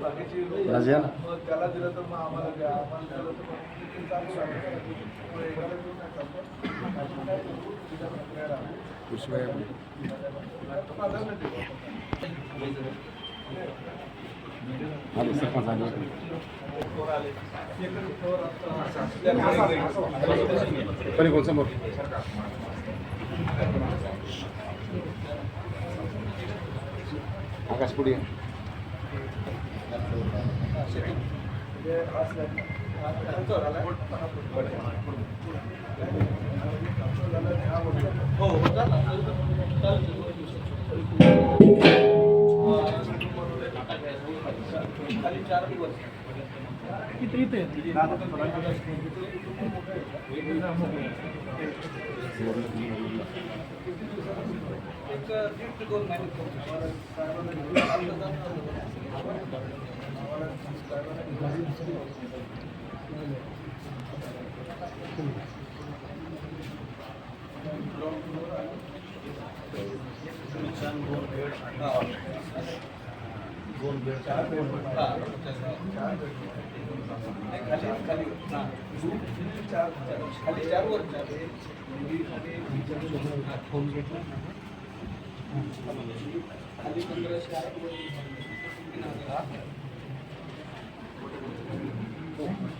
या ना त्याला दिलं तर मग आम्हाला द्या. आम्हाला दिलं तर मग ते चालू आहे. मग एकाला हो, हो, देऊन नाही चालतं. अशी काय तिच्या प्रक्रिया राहते. आता दोन देऊ चार आले सरपंच आले वर आले. एकच वर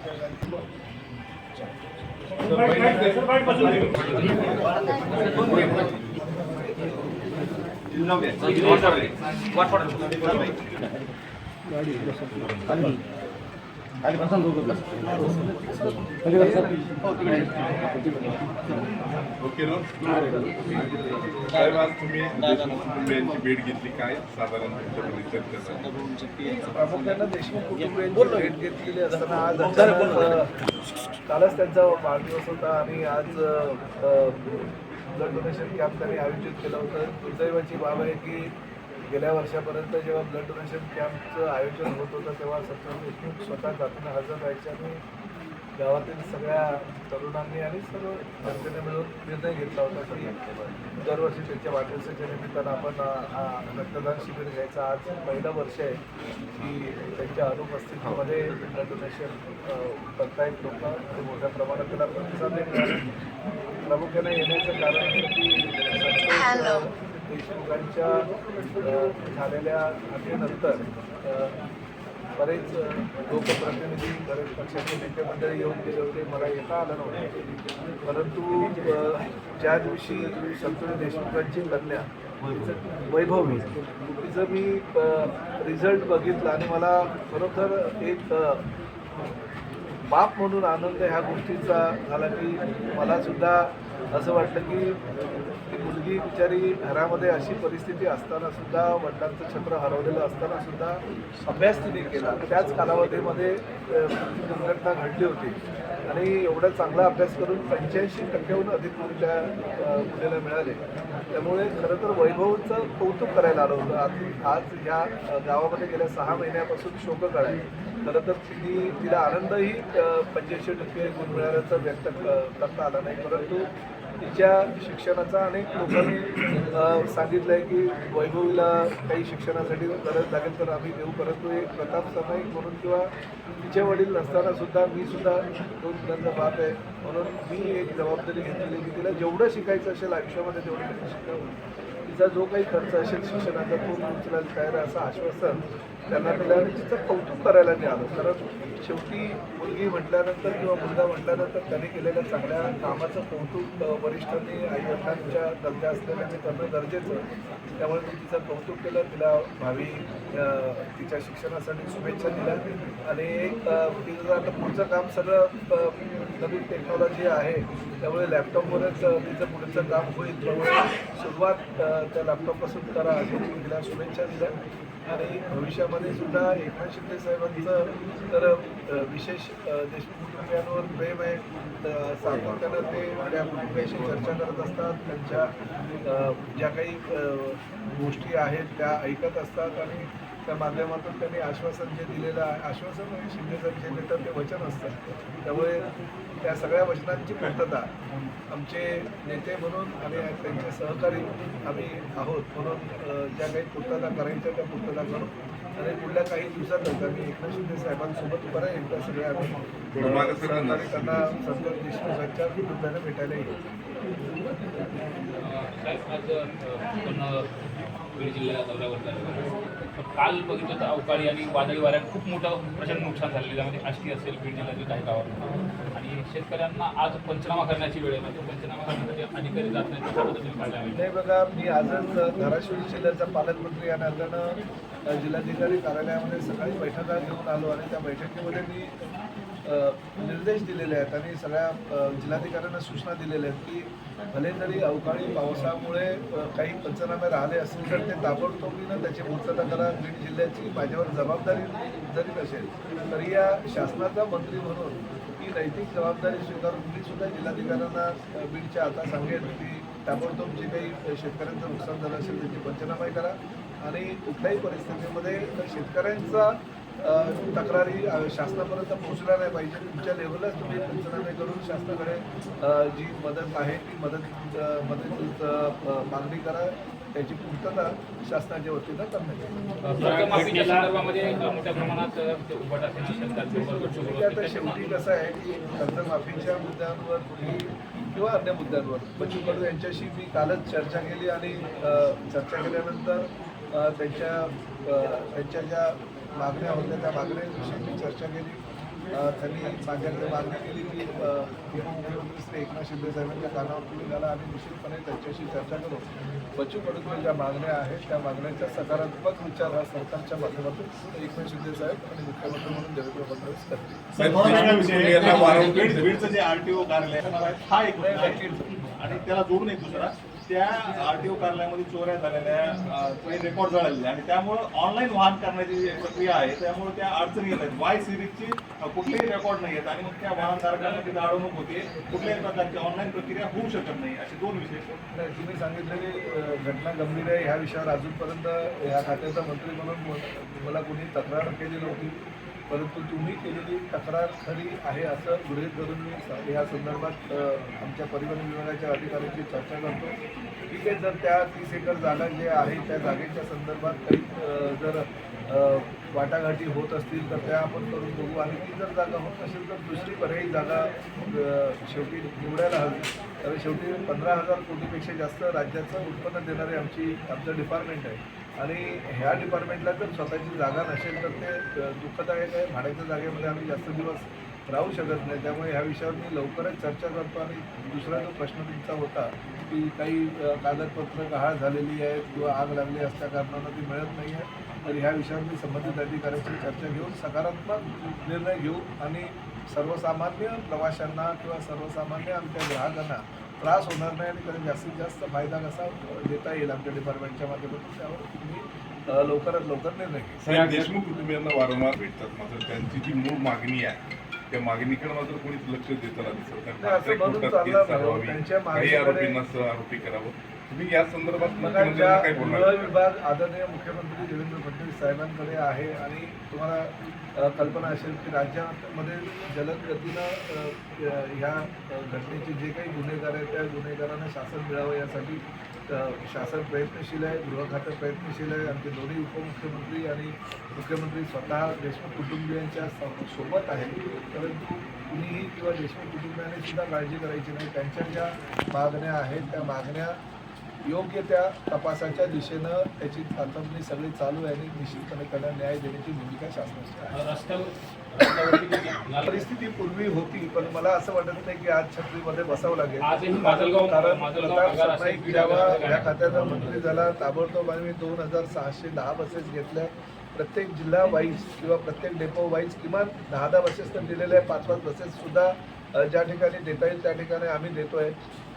पुढे ओके नो साहेब आज तुम्ही देशमुख कुटुंबियांची भेट घेतली. काय साधारण? प्रामुख्यानं देशमुख कुटुंबियांची भेट घेतलेली असताना आज कालच त्यांचा वाढदिवस होता आणि आज ब्लड डोनेशन कॅम्प त्यांनी आयोजित केलं होतं. दुर्दैवाची बाब आहे की गेल्या वर्षापर्यंत जेव्हा ब्लड डोनेशन कॅम्पचं आयोजन होत होतं तेव्हा सत्तर देशमुख स्वतः जातीनं हजर राहायचे आणि गावातील सगळ्या तरुणांनी आणि सर्व जनतेने मिळून निर्णय घेतला होता की दरवर्षी त्यांच्या वाढदिवसाच्या निमित्तानं आपण रक्तदान शिबिर घ्यायचं. आज पहिलं वर्ष आहे की त्यांच्या अनुपस्थितीमध्ये ब्लड डोनेशन करतायत लोक. ते मोठ्या प्रमाणात त्याला प्रतिसाद प्रामुख्याने येण्याचं कारण की देशमुखांच्या झालेल्या घटनेनंतर बरेच लोकप्रतिनिधी बरेच पक्षाचे नेते मंडळी येऊन गेले होते. मला येता आलं नव्हतं. परंतु ज्या दिवशी संतोष देशमुखांची कन्या वैभवी तिचं मी रिझल्ट बघितला आणि मला खरोखर एक बाप म्हणून आनंद ह्या गोष्टीचा झाला की मला सुद्धा असं वाटलं की ती मुलगी बिचारी घरामध्ये अशी परिस्थिती असताना सुद्धा वडिलांचं छत्र हरवलेलं असताना सुद्धा अभ्यास तिने केला. त्याच कालावधीमध्ये दुर्घटना घडली होती. आणि एवढा चांगला अभ्यास करून पंच्याऐंशी टक्क्याहून अधिक गुण त्या मुलीला मिळाले. त्यामुळे खरं तर वैभवचं कौतुक करायला आलं होतं. आज आज ह्या गावामध्ये गेल्या सहा महिन्यापासून शोककळ आहे खरं तर तिने तिला आनंदही पंच्याऐंशी टक्के गुण मिळाल्याचा व्यक्त करता आला नाही. परंतु तिच्या शिक्षणाचा अनेक लोकांनी सांगितलं आहे की वैभवीला काही शिक्षणासाठी गरज लागेल तर आम्ही देऊ. परंतु एक प्रताप सरनाईक म्हणून किंवा तिचे वडील नसताना सुद्धा मी सुद्धा दोन मुलांचा बाप आहे. म्हणून मी एक जबाबदारी घेतलेली की तिला जेवढं शिकायचं असेल आयुष्यामध्ये तेवढं त्यांनी शिकावं. तिचा जो काही खर्च असेल शिक्षणाचा तो उचलायला तयार आहे असं आश्वासन त्यांना दिलं आणि तिचं कौतुक करायला मिळालं कारण शेवटी मुलगी म्हटल्यानंतर किंवा मुलगा म्हटल्यानंतर त्यांनी केलेल्या चांगल्या कामाचं कौतुक वरिष्ठांनी आई वडिलांच्या दर्जा असलेल्याने करणं गरजेचं. त्यामुळे मी तिचं कौतुक केलं तिला भावी तिच्या शिक्षणासाठी शुभेच्छा दिल्या. आणि तिचं म्हणजे आता पुढचं काम सगळं नवीन टेक्नॉलॉजी आहे त्यामुळे लॅपटॉपवरच तिचं पुढचं काम होईल. त्यामुळे सुरुवात त्या लॅपटॉपपासून करा. अशी तिला शुभेच्छा दिल्या. आणि भविष्यामध्ये सुद्धा एकनाथ शिंदे साहेबांचं तर विशेष देशमुख कुटुंबियांवर प्रेम आहे. सातत्यानं ते आपल्या कुटुंबियाशी चर्चा करत असतात. त्यांच्या ज्या काही गोष्टी आहेत त्या ऐकत असतात आणि त्या माध्यमातून त्यांनी आश्वासन जे दिलेलं आहे आश्वासन म्हणजे शिंदे साहेब जे देतात ते वचन असतं त्यामुळे त्या सगळ्या वचनांची पूर्तता आमचे नेते म्हणून आणि त्यांचे सहकारी आम्ही आहोत म्हणून ज्या काही पूर्तता करायच्या त्या पूर्तता करू आणि पुढल्या काही दिवसातच आम्ही एकनाथ शिंदे साहेबांसोबत परत एकदा सगळे आम्ही. सहकारी त्यांना संतोष देशमुखांच्या कुटुंबाने भेटायला येईल बीड जिल्ह्याला दौऱ्यावर झालेलो काल बघितलं तर अवकाळी आणि वादळी वाऱ्यात खूप मोठं प्रचंड नुकसान झालेलं त्यामध्ये आष्टी असेल बीड जिल्ह्यातील काही गावात आणि शेतकऱ्यांना आज पंचनामा करण्याची वेळ आहे. म्हणजे पंचनामा करण्यासाठी अधिकारी जात नाही त्याच्या पद्धतीने नाही बघा मी आजच धाराशिव जिल्ह्याचा पालकमंत्री या नात्यानं जिल्हाधिकारी कार्यालयामध्ये सकाळी बैठका घेऊन आलो आणि त्या बैठकीमध्ये मी निर्देश दिलेले आहेत आणि सगळ्या जिल्हाधिकाऱ्यांना सूचना दिलेल्या आहेत की भले तरी अवकाळी पावसामुळे काही पंचनामे राहिले असतील तर ते ताबडतोबीनं त्याची पूर्तता करा. बीड जिल्ह्याची माझ्यावर जबाबदारी जरी नसेल तरी या शासनाचा मंत्री म्हणून ही नैतिक जबाबदारी स्वीकारून मी सुद्धा जिल्हाधिकाऱ्यांना बीडच्या आता सांगेन की ताबडतोब जे काही शेतकऱ्यांचं नुकसान झालं असेल त्याची पंचनामाही करा. आणि कुठल्याही परिस्थितीमध्ये शेतकऱ्यांचा तक्रारी शासनापर्यंत पोहोचल्या नाही पाहिजे. तुमच्या लेवललाच तुम्ही पंचनामे करून शासनाकडे जी मदत आहे ती मदत मदत मागणी करा. त्याची पूर्तता शासनाच्या वतीनं करण्यात म्हणजे आता शेवटी कसं आहे की कर्जमाफीच्या मुद्द्यांवर किंवा अन्य मुद्द्यांवर बच्चू कडू यांच्याशी मी कालच चर्चा केली आणि चर्चा केल्यानंतर त्यांच्या त्यांच्या ज्या मागण्या होत्या त्या मागण्यांविषयी मी चर्चा केली. त्यांनी माझ्याकडे मागणी केली की उपमुख्यमंत्री श्री एकनाथ शिंदे साहेबांच्या कानावर तुम्ही घाला आणि निश्चितपणे त्यांच्याशी चर्चा करू. बच्चू कडूच्या ज्या मागण्या आहेत त्या मागण्यांचा सकारात्मक विचार हा सरकारच्या माध्यमातून एकनाथ शिंदे साहेब आणि मुख्यमंत्री म्हणून देवेंद्र फडणवीस करतील. हा एक. आणि त्याला जोडून एक दुसरा. त्या आरटीओ कार्यालयामध्ये चोऱ्या झालेल्या काही रेकॉर्ड झालेले. आणि त्यामुळं ऑनलाईन वाहन करण्याची जी प्रक्रिया आहे त्यामुळे त्या अडचणी येत आहेत. वाय सिरीजची कुठलेही रेकॉर्ड नाही आहेत आणि मग त्या वाहनधारकांना तिथे अडवणूक होते. कुठल्याही प्रकारची ऑनलाईन प्रक्रिया होऊ शकत नाही असे दोन विषय तुम्ही सांगितलेली घटना गंभीर आहे. ह्या विषयावर अजूनपर्यंत ह्या खात्याचा मंत्री म्हणून मला कोणी तक्रार केली नव्हती. परंतु तुम्ही केलेली तक्रार खरी आहे असं गृहित धरून मी या संदर्भात आमच्या परिवहन विभागाच्या अधिकाऱ्यांची चर्चा करतो. ठीक आहे जर त्या तीस एकर जागा जे आहे त्या जागेच्या संदर्भात काही जर वाटाघाटी होत असतील तर त्या आपण करून बघू. आणि ती जर जागा होत असेल तर दुसरी पर्यायी जागा शेवटी निवडायला हवी. कारण शेवटी पंधरा हजार कोटीपेक्षा जास्त राज्याचं उत्पन्न देणारे आमची आमचं डिपार्टमेंट आहे. आणि ह्या डिपार्टमेंटला जर स्वतःची जागा नसेल तर ते दुःखदायक आहे. भाड्याच्या जागेमध्ये आम्ही जास्त दिवस राहू शकत नाही. त्यामुळे ह्या विषयावर मी लवकरच चर्चा करतो आणि दुसरा जो प्रश्न तुमचा होता की काही कागदपत्र गहाळ झालेली आहेत किंवा आग लागली असल्या कारणानं ती मिळत नाही आहे तर ह्या विषयावर मी संबंधित अधिकाऱ्यांची चर्चा घेऊन सकारात्मक निर्णय घेऊ आणि सर्वसामान्य प्रवाशांना किंवा सर्वसामान्य आमच्या ग्राहकांना त्रास होणार नाही आणि त्याला जास्तीत जास्त फायदा कसा देता येईल आमच्या डिपार्टमेंटच्या माध्यमातून त्यावर तुम्ही लवकरात लवकर निर्णय घ्या. साहेब देशमुख कुटुंबियांना वारंवार भेटतात मात्र त्यांची जी मूळ मागणी आहे त्या मागणीकडे मात्र कोणीच लक्ष देताना दिसत नाही त्यांच्या मागणीकडे- आरोपी करावं? तुम्ही या संदर्भात मुख्यमंत्र्यांना काय बोलणार विभाग आदरणीय मुख्यमंत्री देवेंद्र फडणवीस साहेबांकडे आहे आणि तुम्हाला कल्पना असेल की राज्यामध्ये जलद गतीनं ह्या घटनेचे जे काही गुन्हेगार आहेत त्या गुन्हेगारांना शासन मिळावं यासाठी शासन प्रयत्नशील आहे गृह खातं प्रयत्नशील आहे. आमचे दोन्ही उपमुख्यमंत्री आणि मुख्यमंत्री स्वतः देशमुख कुटुंबियांच्या सोबत आहे परंतु कुणीही किंवा देशमुख कुटुंबियांनी सुद्धा काळजी करायची नाही. त्यांच्या ज्या मागण्या आहेत त्या मागण्या योग्य त्या तपासाच्या दिशेनं त्याची चाचपणी सगळी चालू आहे आणि निश्चितपणे त्याला न्याय देण्याची भूमिका शासनाची आहे. परिस्थिती पूर्वी होती पण मला असं वाटत नाही की आज छत्रीमध्ये बसावं लागेल. कारण प्रताप जेव्हा या खात्याचा मंत्री झाला. ताबडतोब आम्ही दोन हजार सहाशे दहा बसेस घेतल्या. प्रत्येक जिल्हा वाईज किंवा प्रत्येक डेपो वाईज किमान दहा दहा बसेस तर दिलेल्या आहे पाच पाच बसेस सुद्धा अ, ज्या ठिकाणी देता येईल त्या ठिकाणी आम्ही देतोय.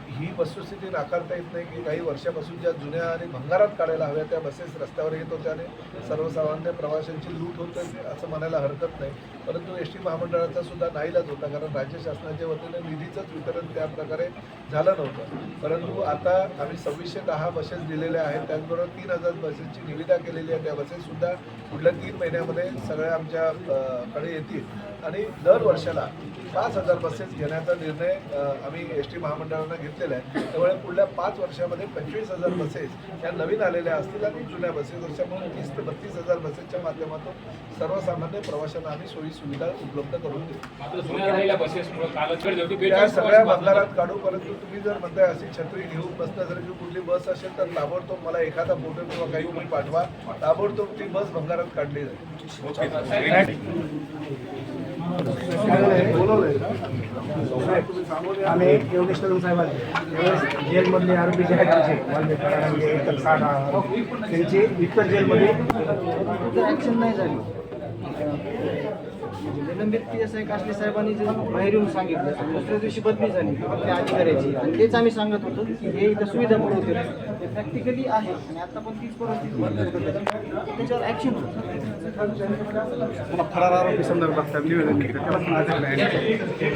ही वस्तुस्थिती नाकारता येत नाही की काही वर्षापासून ज्या जुन्या आणि भंगारात काढायला हव्या त्या बसेस रस्त्यावर येत होत्या आणि सर्वसामान्य प्रवाशांची लूट होत असं म्हणायला हरकत नाही. परंतु एस टी महामंडळाचा सुद्धा नाईलाज होता कारण राज्य शासनाच्या वतीने निधीचंच वितरण त्या प्रकारे झालं नव्हतं. परंतु आता आम्ही सव्वीसशे दहा बसेस दिलेल्या आहेत त्याचबरोबर तीन हजार बसेसची निविदा केलेली आहे त्या बसेससुद्धा पुढल्या तीन महिन्यामध्ये सगळ्या आमच्याकडे येतील. आणि दर वर्षाला पाच हजार बसेस घेण्याचा निर्णय आम्ही एस टी महामंडळानं घेतलेला आहे. त्यामुळे पुढल्या पाच वर्षामध्ये पंचवीस हजार बसेस या नवीन आलेल्या असतील आणि जुन्या बसेस अशा म्हणून तीस ते बत्तीस हजार बसेसच्या माध्यमातून सर्वसामान्य प्रवाशांना आम्ही सोयी सुविधा उपलब्ध करून देऊ. त्या सगळ्या. भंगारात काढू परंतु तुम्ही जर म्हणताय अशी छत्री घेऊन बसण्यासारखी कुठली बस असेल तर ताबडतोब मला एखादा फोटो किंवा काही तुम्ही पाठवा. ताबडतोब ती बस भंगारात काढली जाईल. आम्ही योगेश कदम साहेबांचे जेलमधले आरोपी जे आहेत आमचे साठ त्यांची इतर जेलमध्ये. ॲक्शन नाही झाली. निलंबित पी एस आय साहेबांनी जे बाहेर येऊन सांगितलं दुसऱ्या दिवशी बदली झाली आधी अधिकाऱ्याची. आणि तेच आम्ही सांगत होतो की हे इथं सुविधा पुरवते ते प्रॅक्टिकली आहे आणि आता पण तीच परिस्थिती त्याच्यावर ॲक्शन होतं. फरार आरोपी संदर्भात निवेदन